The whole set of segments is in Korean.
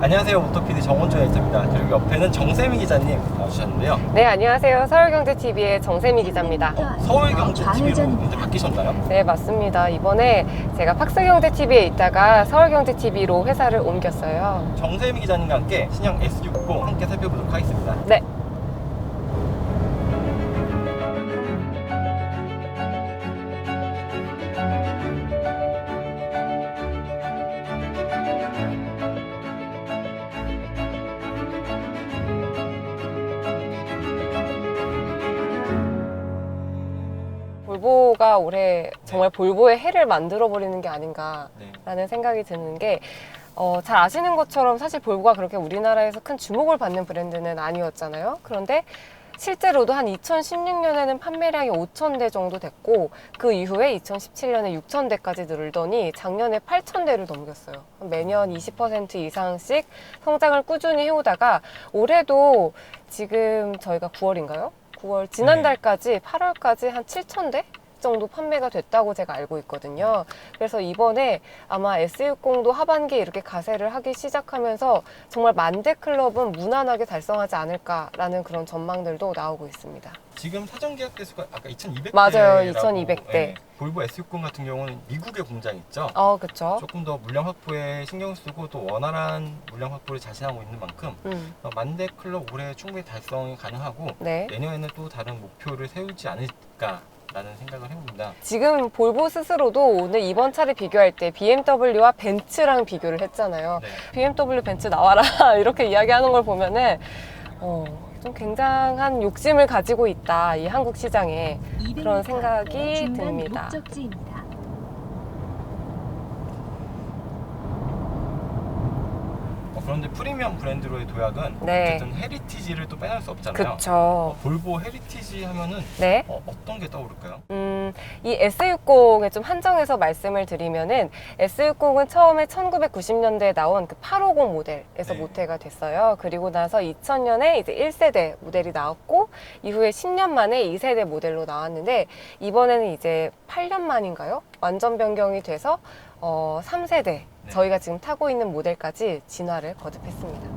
안녕하세요 모토피디 정원조 에디터입니다 그리고 옆에는 정세미 기자님 나와주셨는데요 네, 안녕하세요. 서울경제TV의 정세미 기자입니다. 서울경제TV로 이제 바뀌셨나요? 네, 맞습니다. 이번에 제가 팍스경제TV에 있다가 서울경제TV로 회사를 옮겼어요. 정세미 기자님과 함께 신형 S60 함께 살펴보도록 하겠습니다 네. 볼보가 올해 정말 볼보의 해를 만들어 버리는 게 아닌가 네. 라는 생각이 드는 게, 어, 잘 아시는 것처럼 사실 볼보가 그렇게 우리나라에서 큰 주목을 받는 브랜드는 아니었잖아요. 그런데 실제로도 한 2016년에는 판매량이 5,000대 정도 됐고, 그 이후에 2017년에 6,000대까지 늘더니 작년에 8,000대를 넘겼어요. 매년 20% 이상씩 성장을 꾸준히 해오다가 올해도 지금 저희가 9월인가요? 9월 지난달까지 8월까지 한 7,000대 정도 판매가 됐다고 제가 알고 있거든요. 그래서 이번에 아마 S60도 하반기에 이렇게 가세를 하기 시작하면서 정말 만대 클럽은 무난하게 달성하지 않을까라는 그런 전망들도 나오고 있습니다. 지금 사전 계약 대수가 아까 2,200대 맞아요, 2200 대. 볼보 S60 같은 경우는 미국에 공장이 있죠 어, 그쵸? 조금 더 물량 확보에 신경 쓰고 또 원활한 물량 확보를 자신하고 있는 만큼 음, 어, 만대 클럽 올해 충분히 달성이 가능하고 네. 내년에는 또 다른 목표를 세우지 않을까 라는 생각을 해봅니다. 지금 볼보 스스로도 오늘 이번 차를 비교할 때 BMW와 벤츠랑 비교를 했잖아요. 네. BMW 벤츠 나와라 이렇게 이야기하는 걸 보면은 어, 좀 굉장한 욕심을 가지고 있다 이 한국 시장에 그런 생각이 듭니다. 목적지입니다. 어, 그런데 프리미엄 브랜드로의 도약은 네. 어쨌든 헤리티지를 또 빼놓을 수 없잖아요. 그쵸. 어, 볼보 헤리티지 하면은 네. 어, 어떤 게 떠오를까요? 음, 이 S60에 좀 한정해서 말씀을 드리면은 S60은 처음에 1990년대에 나온 그 850 모델에서 네. 모태가 됐어요. 그리고 나서 2000년에 이제 1세대 모델이 나왔고 이후에 10년 만에 2세대 모델로 나왔는데 이번에는 이제 8년 만인가요? 완전 변경이 돼서 어, 3세대 저희가 지금 타고 있는 모델까지 진화를 거듭했습니다.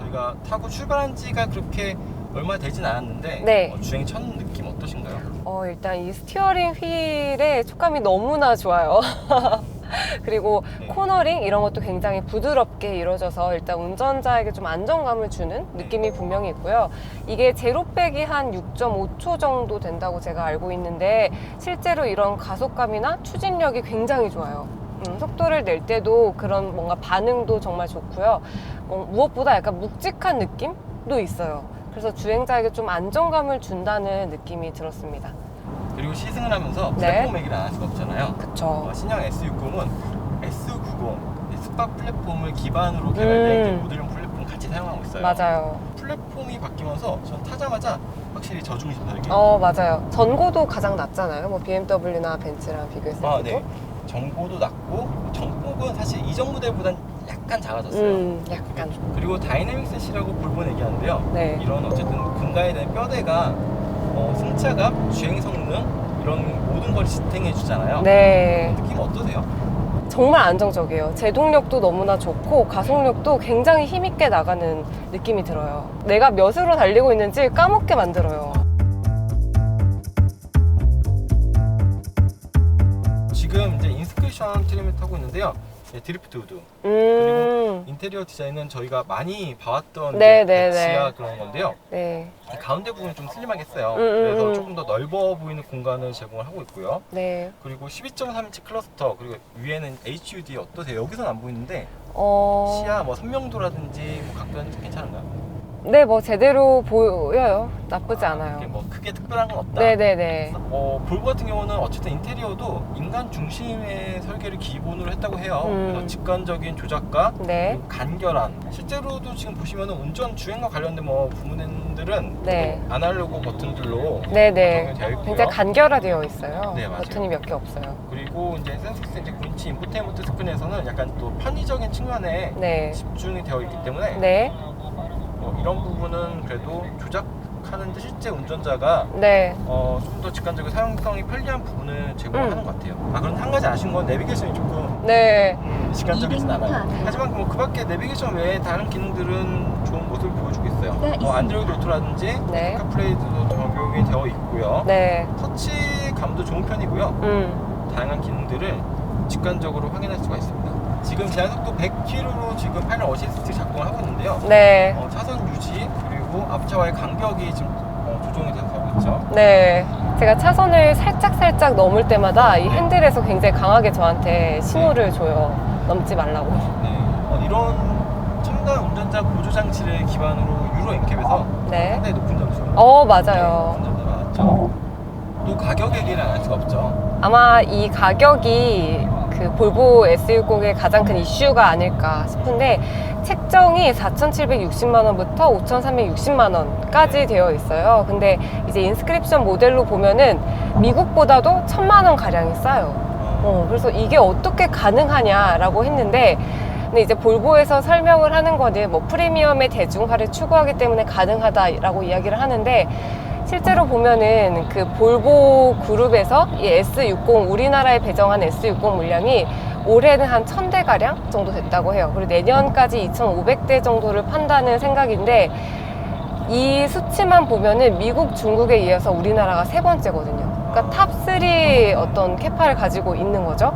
저희가 타고 출발한 지가 그렇게 얼마 되진 않았는데 네. 어, 주행 첫 느낌 어떠신가요? 어, 일단 이 스티어링 휠의 촉감이 너무나 좋아요. 그리고 네. 코너링 이런 것도 굉장히 부드럽게 이루어져서 일단 운전자에게 좀 안정감을 주는 느낌이 분명히 있고요. 이게 제로백이 한 6.5초 정도 된다고 제가 알고 있는데 실제로 이런 가속감이나 추진력이 굉장히 좋아요. 음, 속도를 낼 때도 그런 뭔가 반응도 정말 좋고요. 어, 무엇보다 약간 묵직한 느낌도 있어요. 그래서 주행자에게 좀 안정감을 준다는 느낌이 들었습니다. 그리고 시승을 하면서 네. 플랫폼 얘기를 안 할 수가 없잖아요. 그쵸. 어, 신형 S60은 S90 스파 플랫폼을 기반으로 개발된 음. 그 모듈형 플랫폼 같이 사용하고 있어요. 맞아요. 플랫폼이 바뀌면서 전 타자마자 확실히 저중심 설계. 어, 맞아요. 전고도 가장 낮잖아요. 뭐 BMW나 벤츠랑 비교했을 때도. 아, 네. 정보도 낮고 정폭은 사실 이전 모델보단 약간 작아졌어요. 음, 약간. 그리고 다이내믹 셋이라고 볼본 얘기하는데요. 네. 이런 어쨌든 근가에 대한 뼈대가 어, 승차감, 주행 성능 이런 모든 걸 지탱해 주잖아요. 네. 느낌 어떠세요? 정말 안정적이에요. 제동력도 너무나 좋고 가속력도 굉장히 힘있게 나가는 느낌이 들어요. 내가 몇으로 달리고 있는지 까먹게 만들어요. 지금 이제 인스크리션 트림을 타고 있는데요. 네, 드리프트 우드. 음. 인테리어 디자인은 저희가 많이 봐왔던 네, 이제 네, 지하 네. 그런 건데요. 네. 이 가운데 부분이 좀 슬림하게 했어요. 음, 음, 그래서 음. 조금 더 넓어 보이는 공간을 제공을 하고 있고요. 네. 그리고 12.3인치 클러스터 그리고 위에는 HUD 어떠세요? 여기서는 안 보이는데 어. 시야 뭐 선명도라든지 뭐 각도는 괜찮은가요? 네, 뭐 제대로 보여요. 나쁘지 아, 않아요. 이게 뭐 크게 특별한 건 없다. 네네네. 어, 볼보 같은 경우는 어쨌든 인테리어도 인간 중심의 설계를 기본으로 했다고 해요. 음. 그래서 직관적인 조작과 네. 그리고 간결한. 실제로도 지금 보시면 운전 주행과 관련된 뭐 부분들은 네. 또 아날로그 버튼들로 네네. 되어 있고요. 굉장히 간결화되어 있어요. 네, 맞아요. 버튼이 몇 개 없어요. 그리고 이제 센스스 이제 9인치 인포테인먼트 스크린에서는 약간 또 편의적인 측면에 네. 집중이 되어 있기 때문에 네. 어, 이런 부분은 그래도 조작하는데 실제 운전자가 네. 어, 좀 더 직관적이고 사용성이 편리한 부분을 제공하는 음. 것 같아요. 아 그런데 한 가지 아쉬운 건 내비게이션이 조금 네. 음, 직관적이진 않아요. 하지만 뭐 그밖에 내비게이션 외에 다른 기능들은 좋은 모습을 보여주고 있어요. 뭐 안드로이드 오토라든지 네. 카플레이도 적용이 되어 있고요. 네. 터치감도 좋은 편이고요. 음. 다양한 기능들을 직관적으로 확인할 수가 있습니다. 지금 제한 속도 100km로 지금 파이널 어시스트 작동을 하고 있는데요. 네. 어, 차선 유지 그리고 앞차와의 간격이 지금 어, 조정이 돼서 가고 있죠. 네. 제가 차선을 살짝살짝 넘을 때마다 이 핸들에서 굉장히 강하게 저한테 신호를 줘요. 넘지 말라고. 네, 어, 이런 첨단 운전자 보조 장치를 기반으로 유로 엔캡에서 네. 상당히 높은 점수. 어, 맞아요. 높은 점수 나왔죠. 또 가격 얘기를 안 할 수가 없죠. 아마 이 가격이 그 볼보 S60의 가장 큰 이슈가 아닐까 싶은데 책정이 4,760만 원부터 5,360만 원까지 되어 있어요. 근데 이제 인스크립션 모델로 보면은 미국보다도 1,000만 원 가량이 싸요. 어, 어, 그래서 이게 어떻게 가능하냐라고 했는데 근데 이제 볼보에서 설명을 하는 거는 뭐 프리미엄의 대중화를 추구하기 때문에 가능하다라고 이야기를 하는데 실제로 보면은 그 볼보 그룹에서 이 S60 우리나라에 배정한 S60 물량이 올해는 한 1000대 가량 정도 됐다고 해요. 그리고 내년까지 2,500대 정도를 판다는 생각인데 이 수치만 보면은 미국, 중국에 이어서 우리나라가 세 번째거든요. 그러니까 탑3 어떤 캐파를 가지고 있는 거죠.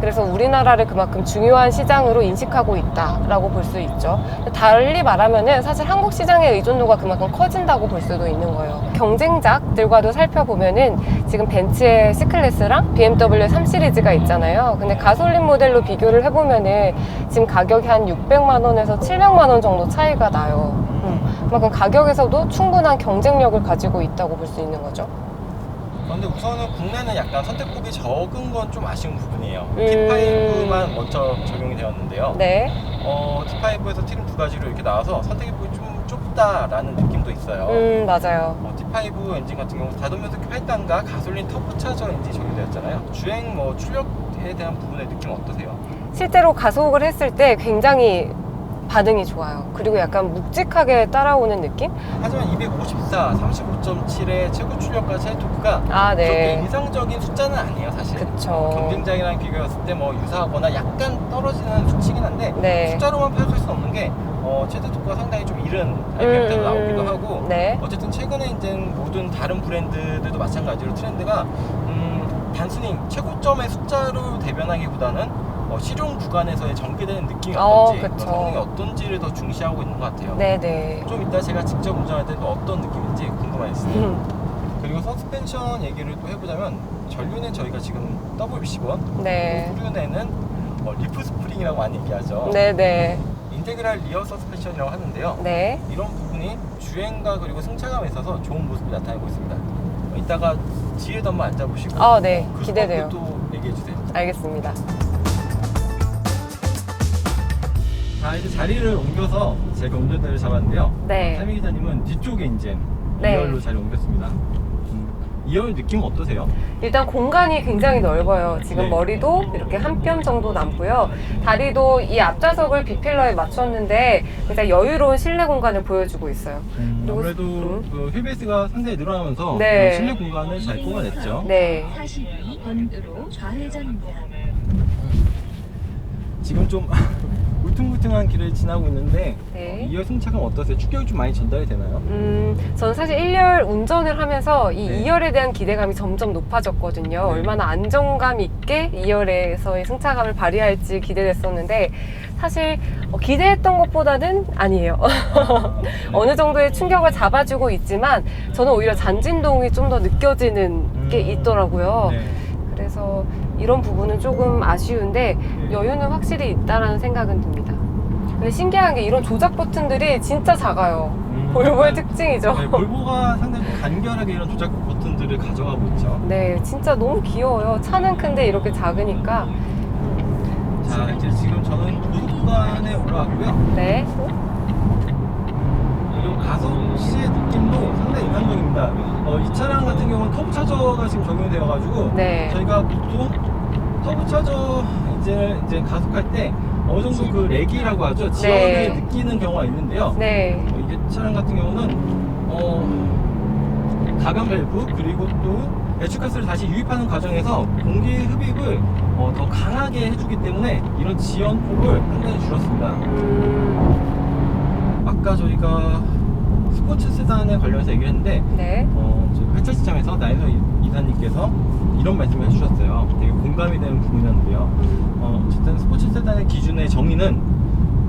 그래서 우리나라를 그만큼 중요한 시장으로 인식하고 있다라고 볼 수 있죠. 달리 말하면은 사실 한국 시장의 의존도가 그만큼 커진다고 볼 수도 있는 거예요. 경쟁작들과도 살펴보면은 지금 벤츠의 C클래스랑 BMW 3 시리즈가 있잖아요. 근데 가솔린 모델로 비교를 해보면은 지금 가격이 한 600만 원에서 700만 원 정도 차이가 나요. 음, 그만큼 가격에서도 충분한 경쟁력을 가지고 있다고 볼 수 있는 거죠. 그런데 우선은 국내는 약간 선택폭이 적은 건 좀 아쉬운 부분이에요. 음. T5만 먼저 적용이 되었는데요. 네. 어, T5에서 트림 두 가지로 이렇게 나와서 선택폭이 좀 좁다라는 느낌도 있어요. 음, 맞아요. 어, T5 엔진 같은 경우 다동면속 8단과 가솔린 터보 차저 엔진이 적용되었잖아요. 주행 뭐 출력에 대한 부분의 느낌 어떠세요? 실제로 가속을 했을 때 굉장히 반응이 좋아요. 그리고 약간 묵직하게 따라오는 느낌? 하지만 254, 35.7의 최고 출력과 최대 토크가 아, 그렇게 네. 인상적인 숫자는 아니에요, 사실. 그쵸. 경쟁자이랑 비교했을 때 뭐 유사하거나 약간 떨어지는 수치긴 한데 네. 숫자로만 표현할 수는 없는 게 어, 최대 토크가 상당히 좀 이른 음, RPM대로 음, 나오기도 음. 하고 네. 어쨌든 최근에 이제 모든 다른 브랜드들도 마찬가지로 트렌드가 음, 단순히 최고점의 숫자로 대변하기보다는 어, 실용 구간에서의 전개되는 느낌이 어, 어떤지 그쵸. 성능이 어떤지를 더 중시하고 있는 것 같아요. 네네. 좀 이따 제가 직접 운전할 때도 어떤 느낌인지 궁금해졌어요. 음, 그리고 서스펜션 얘기를 또 해보자면 전륜은 저희가 지금 WB10원 네. 후륜에는 어, 리프 스프링이라고 많이 얘기하죠. 네네. 인테그랄 리어 서스펜션이라고 하는데요. 네. 이런 부분이 주행과 그리고 승차감에 있어서 좋은 모습을 나타내고 있습니다. 어, 이따가 뒤에도 한번 앉아보시고 아, 네. 그 기대돼요. 소감도 또 얘기해주세요. 알겠습니다. 이제 자리를 옮겨서 제가 운전대를 잡았는데요. 네. 타미 기자님은 뒤쪽에 이제 네. 2열로 자리 옮겼습니다. 음, 2열 느낌 어떠세요? 일단 공간이 굉장히 넓어요. 지금 네. 머리도 이렇게 한 뼘 정도 남고요. 다리도 이 앞좌석을 비필러에 맞췄는데 굉장히 여유로운 실내 공간을 보여주고 있어요. 그리고- 아무래도 음. 그 휠베이스가 상당히 늘어나면서 네. 그 실내 공간을 잘 뽑아냈죠. 네. 42번으로 좌회전입니다. 지금 좀 울퉁불퉁한 길을 지나고 있는데 네. 2열 승차감 어떠세요? 충격이 좀 많이 전달이 되나요? 음, 저는 사실 1열 운전을 하면서 이 네. 2열에 대한 기대감이 점점 높아졌거든요. 네. 얼마나 안정감 있게 2열에서의 승차감을 발휘할지 기대됐었는데 사실 어, 기대했던 것보다는 아니에요. 어느 정도의 충격을 잡아주고 있지만 저는 오히려 잔진동이 좀 더 느껴지는 게 음. 있더라고요. 네. 그래서 이런 부분은 조금 아쉬운데 여유는 확실히 있다라는 생각은 듭니다. 근데 신기한 게 이런 조작 버튼들이 진짜 작아요. 음, 볼보의 특징이죠. 네, 볼보가 상당히 좀 간결하게 이런 조작 버튼들을 가져가고 있죠. 네, 진짜 너무 귀여워요. 차는 큰데 이렇게 작으니까. 자, 이제 지금 저는 구간에 올라왔고요. 네. 그리고 가속 시의 느낌도 상당히 인상적입니다. 어, 이 차량 같은 경우는 터보 차저가 지금 적용이 되어가지고 네. 저희가 보통 터보차저 이제 이제 가속할 때 어느 정도 그 렉이라고 하죠 지연을 네. 느끼는 경우가 있는데요. 네. 어, 이게 차량 같은 경우는 어, 가변 밸브 그리고 또 배출가스를 다시 유입하는 과정에서 공기 흡입을 어, 더 강하게 해주기 때문에 이런 지연 폭을 상당히 줄였습니다. 음, 아까 저희가 스포츠 세단에 관련해서 얘기를 했는데 네. 어, 저 회차 시장에서 나이서 이사님께서 이런 말씀을 해주셨어요. 되게 공감이 되는 부분이었는데요. 어, 어쨌든 스포츠 세단의 기준의 정의는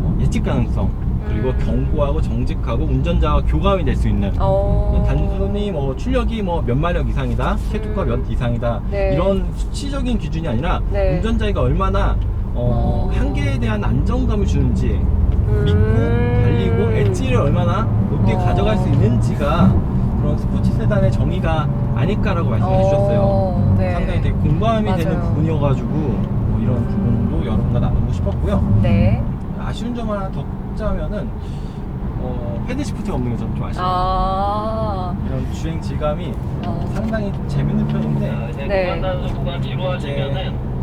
어, 예측 가능성 그리고 음. 견고하고 정직하고 운전자와 교감이 될 수 있는 어. 단순히 뭐 출력이 뭐 몇 마력 이상이다, 최고가 음. 몇 이상이다 네. 이런 수치적인 기준이 아니라 네. 운전자가 얼마나 어, 어. 한계에 대한 안정감을 주는지 음. 믿고 달리고 엣지를 얼마나 높게 어. 가져갈 수 있는지가 그런 스포츠 세단의 정의가 아닐까라고 말씀해 주셨어요. 어, 네. 상당히 되게 공감이 되는 맞아요. 부분이어가지고 뭐 이런 부분도 여러분과 나누고 싶었고요. 네. 아쉬운 점 하나 더 꼽자면은 어, 헤드 시프트가 없는 게좀좀 아쉬워요. 아. 이런 주행 질감이 어. 상당히 좀 재밌는 편인데 네.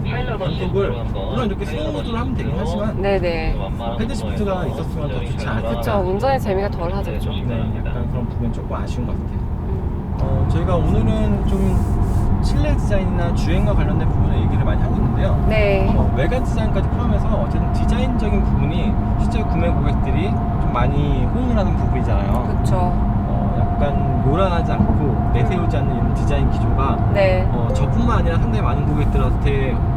단속을 물론 이렇게 스노우 모드로 하면 되긴 하지만 네네. 헤드 시프트가 있었으면 더 좋지 않을까. 그쵸. 운전의 재미가 덜 하죠. 네, 약간 그런 부분 조금 아쉬운 것 같아요. 음. 어, 저희가 오늘은 좀 실내 디자인이나 주행과 관련된 부분을 얘기를 많이 하고 있는데요. 네. 어, 외관 디자인까지 포함해서 어쨌든 디자인적인 부분이 실제 구매 고객들이 좀 많이 호응을 하는 부분이잖아요. 그쵸. 어, 약간 요란하지 않고 내세우지 않는 이런 디자인 기조가 네. 어, 저뿐만 아니라 상당히 많은 고객들한테 그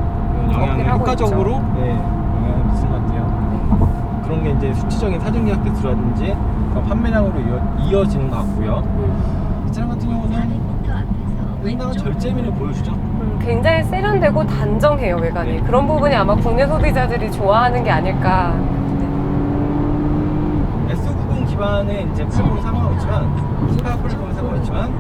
영향을 효과적으로 네, 영향을 미치는 것 같아요. 그런 게 이제 수치적인 사전 계약 대수라든지 판매량으로 이어, 이어지는 것 같고요. 음. 이 차량 같은 경우는 400m 앞에서 상당한 절제미를 보여주죠. 음, 굉장히 세련되고 단정해요 외관이 네. 그런 부분이 아마 국내 소비자들이 좋아하는 게 아닐까 S90 기반의 이제 플랫폼을 사용하고 있지만 스카 플랫폼을 사용하고 있지만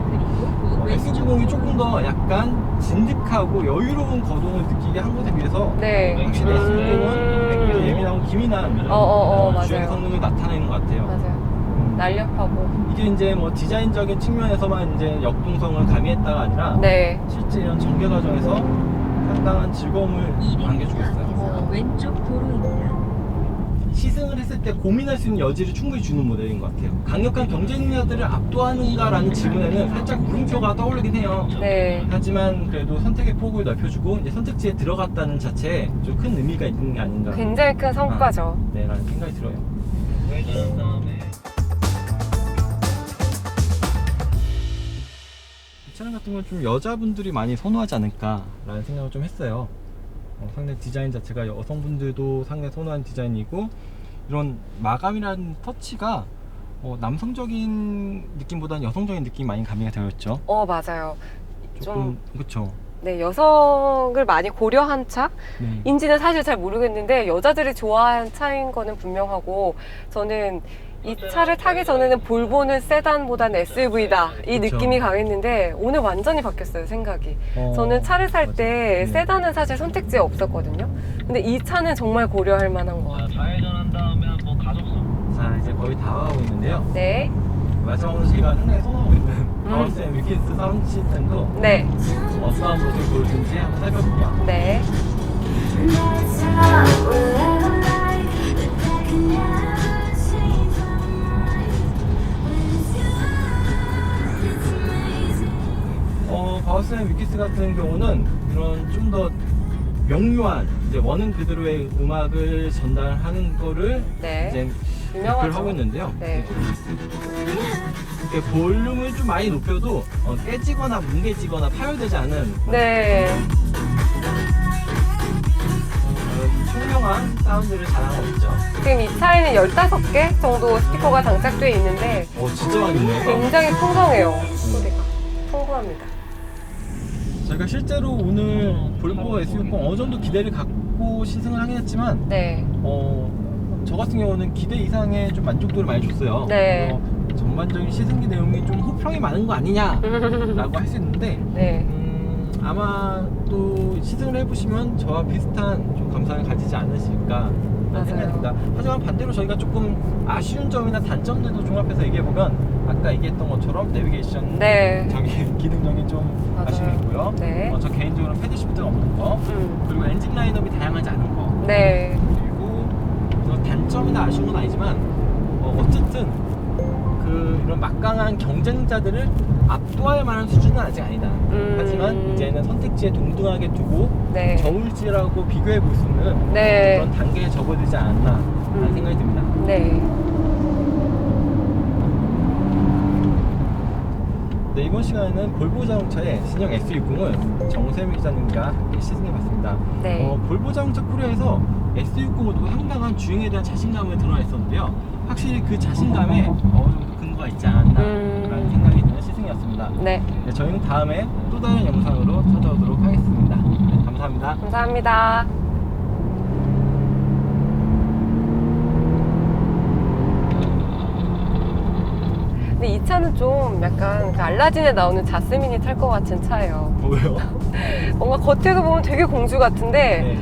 그리고 어, S90이 조금 더 약간 진득하고 여유로운 거동을 느끼게 한 것에 비해서 네 확실히 S90은 좀 예민하고 기민한 어, 어, 어, 주행 맞아요. 성능을 나타내는 것 같아요. 맞아요 음. 날렵하고 이게 이제 뭐 디자인적인 측면에서만 이제 역동성을 가미했다가 아니라 네 실제 이런 전개 과정에서 상당한 즐거움을 200m 안겨주고 있어요. 앞에서 왼쪽 도로입니다. 시승을 했을 때 고민할 수 있는 여지를 충분히 주는 모델인 것 같아요. 강력한 경쟁자들을 압도하는가라는 질문에는 살짝 물음표가 떠오르긴 해요. 네. 하지만 그래도 선택의 폭을 넓혀주고 이제 선택지에 들어갔다는 자체에 좀 큰 의미가 있는 게 아닌가. 굉장히 큰 성과죠 네, 라는 생각이 들어요. 이 차량 같은 건 좀 여자분들이 많이 선호하지 않을까라는 생각을 좀 했어요. 어, 상당히 디자인 자체가 여성분들도 상당히 선호하는 디자인이고 이런 마감이라는 터치가 어, 남성적인 느낌보다는 여성적인 느낌이 많이 가미가 되어 있죠. 어 맞아요 조금 그렇죠. 네 여성을 많이 고려한 차 네. 인지는 사실 잘 모르겠는데 여자들이 좋아하는 차인 거는 분명하고 저는 이 차를 타기 전에는 볼보는 세단보다는 SUV다 이 그쵸. 느낌이 강했는데 오늘 완전히 바뀌었어요 생각이 어, 저는 차를 살 때 맞아요. 네. 세단은 사실 선택지에 없었거든요 근데 이 차는 정말 고려할 만한 것 같아요 좌회전한 다음에 한번 가속성 자 이제 거의 다 와가고 있는데요. 네, 마지막으로 제가 상당히 선호하고 있는 파워스의 위키스 사운드 시스템도 네, 어떠한 모습을 보여주는지 한번 살펴볼게요. 네. 바우스의 위키스 같은 경우는 이런 좀 더 명료한 이제 원은 그대로의 음악을 전달하는 거를 네. 이제 유명하죠. 하고 있는데요. 네. 이렇게 볼륨을 좀 많이 높여도 어, 깨지거나 뭉개지거나 파열되지 않은 네. 어, 총명한 사운드를 자랑하고 있죠. 지금 이 차에는 15개 정도 스피커가 장착되어 있는데 어, 진짜 많이 있네요. 굉장히 풍성해요. 소리가. 풍부합니다. 저희가 실제로 오늘 볼보 S60 어느 정도 기대를 갖고 시승을 하긴 했지만 네. 어, 저 같은 경우는 기대 이상의 좀 만족도를 많이 줬어요. 네. 그래서 전반적인 시승기 내용이 좀 호평이 많은 거 아니냐라고 할 수 있는데 네. 음, 아마 또 시승을 해보시면 저와 비슷한 좀 감상을 가지지 않으실까 맞아요. 생각이 듭니다. 하지만 반대로 저희가 조금 아쉬운 점이나 단점들도 종합해서 얘기해보면 아까 얘기했던 것처럼 내비게이션 네. 저기 기능적인 좀 맞아요. 아쉬움이 있고요. 네. 어, 저 개인적으로는 패드 시프트가 없는 거 음. 그리고 엔진 라인업이 다양하지 않은 거 네. 그리고 뭐 단점이나 아쉬운 건 아니지만 어, 어쨌든 그 이런 막강한 경쟁자들을 압도할 만한 수준은 아직 아니다. 음. 하지만 이제는 선택지에 동등하게 두고 네. 저울질하고 비교해 볼 수 있는 네. 그런 단계에 접어들지 않았나라는 음. 생각이 듭니다. 네. 네, 이번 시간에는 볼보 자동차의 신형 S60을 정세미 기자님과 함께 시승해봤습니다. 네. 어, 볼보 자동차 코리아에서 S60도 상당한 주행에 대한 자신감을 드러냈었는데요. 확실히 그 자신감에 어느 정도 근거가 있지 않았나라는 음. 시승이었습니다. 네. 네, 저희는 다음에 또 다른 영상으로 찾아오도록 하겠습니다. 네, 감사합니다. 감사합니다. 근데 이 차는 좀 약간 그 알라딘에 나오는 자스민이 탈 것 같은 차예요. 뭐요? 뭔가 겉에서 보면 되게 공주 같은데 네.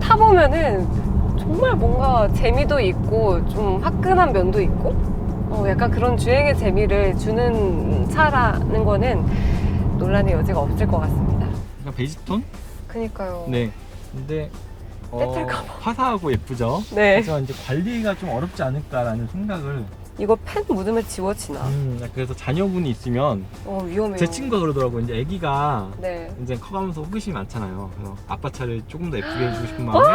타보면은 정말 뭔가 재미도 있고 좀 화끈한 면도 있고 어, 약간 그런 주행의 재미를 주는 차라는 거는 논란의 여지가 없을 것 같습니다. 약간 베이지톤? 그니까요. 네. 근데 어, 때틀까 화사하고 예쁘죠. 네. 하지만 이제 관리가 좀 어렵지 않을까라는 생각을. 이거 펜 묻으면 지워지나? 음, 그래서 자녀분이 있으면 어, 위험해요. 제 친구가 그러더라고. 이제 아기가 네. 이제 커가면서 호기심이 많잖아요. 그래서 아빠 차를 조금 더 예쁘게 해주고 싶은 마음에